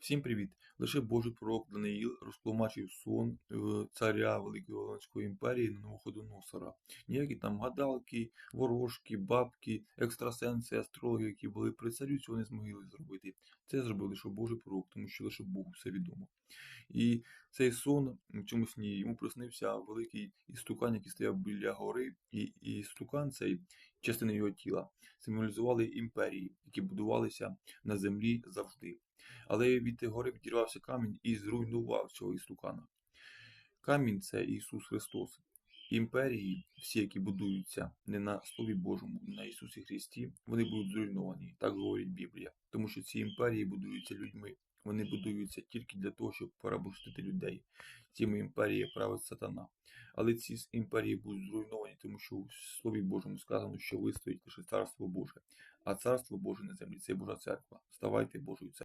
Всім привіт! Лише Божий пророк Даниїл розтлумачив сон е, царя Великої Вавилонської імперії Навуходоносора. Ніякі там гадалки, ворожки, бабки, екстрасенси, астрологи, які були при царю, цього не змогли зробити. Це зробив лише Божий пророк, тому що лише Богу все відомо. І цей сон в цьому сні йому приснився великий істукан, який стояв біля гори, і, істукан цей, частини його тіла, символізували імперії, які будувалися на землі завжди. Але від гори відірвався камінь і зруйнував цього істукана. Камінь це Ісус Христос. Імперії, всі, які будуються не на Слові Божому, не на Ісусі Христі, вони будуть зруйновані, так говорить Біблія. Тому що ці імперії будуються людьми. Вони будуються тільки для того, щоб порабощити людей. Цими імперіями править сатана. Але ці імперії будуть зруйновані, тому що у Слові Божому сказано, що вистоїть лише царство Боже. А царство Боже на землі це Божа церква. Ставайте Божою церквою.